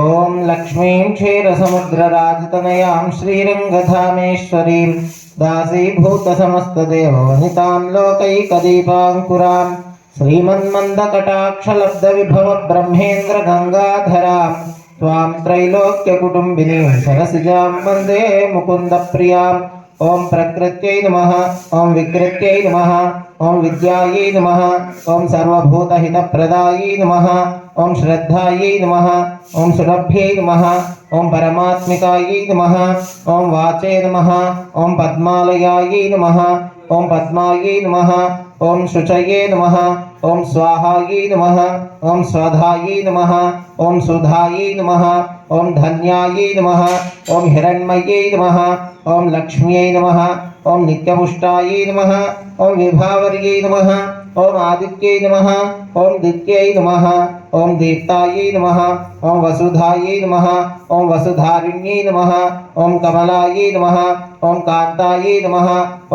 ॐ लक्ष्मीं क्षीरसमुद्रराजतनयां श्रीरङ्गधामेश्वरीं दासीभूतसमस्तदेववनितां लोकैकदीपाङ्कुरां श्रीमन्मन्दकटाक्षलब्धविभवब्रह्मेन्द्रगङ्गाधरां त्वां त्रैलोक्यकुटुम्बिनीं सरसिजां वन्दे मुकुन्दप्रियाम् ॐ नम ओं विकृत नम ओं विद्याय नम ओं सर्वूतहित प्रदाय नम ओं श्रद्धाय नम ओं सुलभ्य नम ओं परमात्मकाय नम ओं वाचे नम ओं पद्मालयायै नम ओं पद्मा नमः ॐ शुचये नमः, ओम स्वाहायै नमः, ओम स्वधायै नमः, ओम सुधायै नमः, ओम धन्यायै नमः, ओम हिरण्मयै नमः, ओम लक्ष्म्यै नमः, ओम नित्यपुष्टायै नमः, ओम विभावर्यै नमः। ॐ आदित्यै नमः, ओम दित्यै नमः, ओम दीप्तायै नमः, ओम वसुधायै नमः, ओम वसुधारिण्यै नमः, ओम कमलायै नमः, ओम कान्तायै नमः,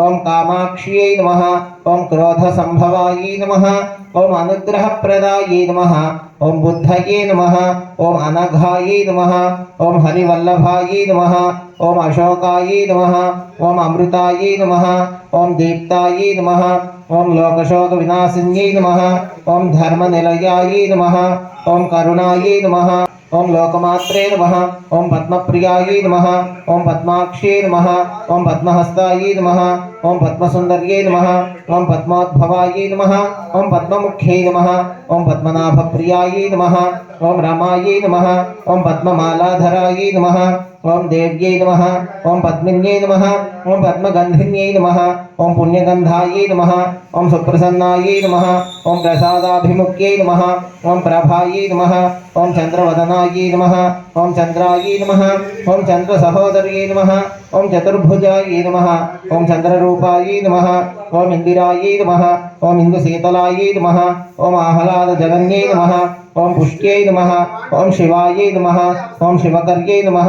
ओम कामाक्ष्यै नमः, ओम क्रोधसंभवाय नमः, ओम अनुग्रहप्रदायै नमः। ॐ बुद्धये नमः, ओम अनघायै नमः, ओम हरिवल्लभायै नमः, ओम अशोकायै नमः, ओम अमृतायै नमः, ओम दीप्तायै नमः लोकशोक लोकशोकविनाशिन्यै नमः। ॐ धर्मनिलयायै नमः ॐ करुणायै नमः ॐ लोकमात्रे नमः ॐ पद्मप्रियायै नमः ॐ पद्माक्ष्यै नमः ॐ पद्महस्तायै नमः ॐ पद्मसुन्दर्यै नमः ॐ पद्मोद्भवायै नमः ॐ पद्ममुख्यै नमः ॐ पद्मनाभप्रियायै नमः ॐ रमायै नमः ॐ पद्ममालाधरायै नमः ॐ देव्यै नमः ॐ पद्मिन्यै नमः ॐ पद्मगन्धिन्यै नमः ॐ पुण्यगन्धायै नमः ॐ सुप्रसन्नायै नमः ॐ प्रसादाभिमुख्यै नमः ॐ प्रभायै नमः ॐ चन्द्रवदनायै नमः ॐ चन्द्रायै नमः ॐ चन्द्रसहोदर्यै नमः ॐ चतुर्भुजायै नमः ॐ चन्द्ररूपायै नमः ॐ इन्दिरायै नमः ॐ इन्दुशीतलायै नमः ॐ आह्लादजगन्यै नमः ॐ पुष्ट्यै नमः ओम शिवाय नमः ओम शिवकर्यै नमः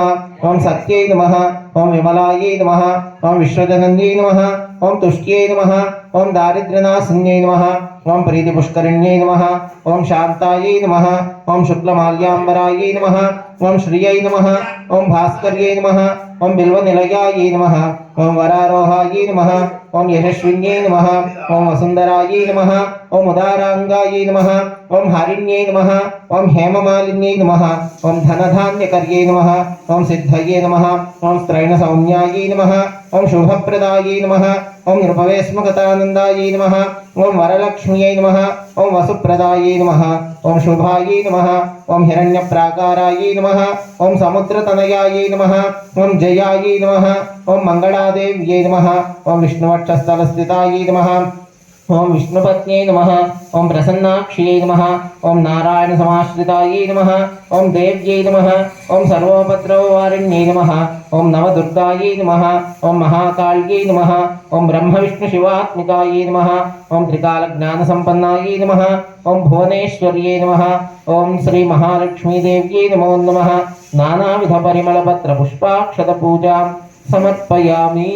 ओम सत्यै नमः। ॐ विमलायै नमः ॐ विश्वजनन्यै नमः ॐ तुष्ट्यै नमः ॐ दारिद्र्यनाशिन्यै नमः ॐ प्रीतिपुष्करिण्यै नमः ॐ शान्तायै नमः ॐ शुक्लमाल्याम्बरायै नमः ॐ श्रियै नमः ॐ भास्कर्यै नमः ॐ बिल्वनिलयायै नमः ॐ वरारोहायै नमः ॐ यशस्विन्यै नमः ॐ वसुन्धरायै नमः ॐ उदाराङ्गायै नमः ॐ हारिण्यै नमः ॐ हेममालिन्यै नमः ॐ धनधान्यकर्यै नमः ॐ सिद्धये नमः నారాయణ సౌమ్యాయీ నమ ఓం శుభప్రదాయీ నమ ఓం నృపవేశ్మకతానందాయీ నమ ఓం వరలక్ష్మ్యై నమ ఓం వసుప్రదాయీ నమ ఓం శుభాయీ నమ ఓం హిరణ్యప్రాకారాయీ నమ ఓం సముద్రతనయాయీ నమ ఓం జయాయీ నమ ఓం మంగళాదేవ్యై నమ ఓం విష్ణువక్షస్థలస్థితాయీ నమ ॐ विष्णुपत्न्यै नमः ॐ प्रसन्नाक्ष्यै नमः ॐ नारायणसमाश्रितायै नमः ॐ देव्यै नमः ॐ सर्वोपद्रववारिण्यै नमः ॐ नवदुर्गायै नमः ॐ महाकाल्यै नमः ॐ ब्रह्मविष्णुशिवात्मिकायै नमः ॐ त्रिकालज्ञानसम्पन्नायै नमः ॐ भुवनेश्वर्यै नमः श्री श्रीमहालक्ष्मीदेव्यै नमो नमः नानाविधपरिमलपत्रपुष्पाक्षतपूजां समर्पयामि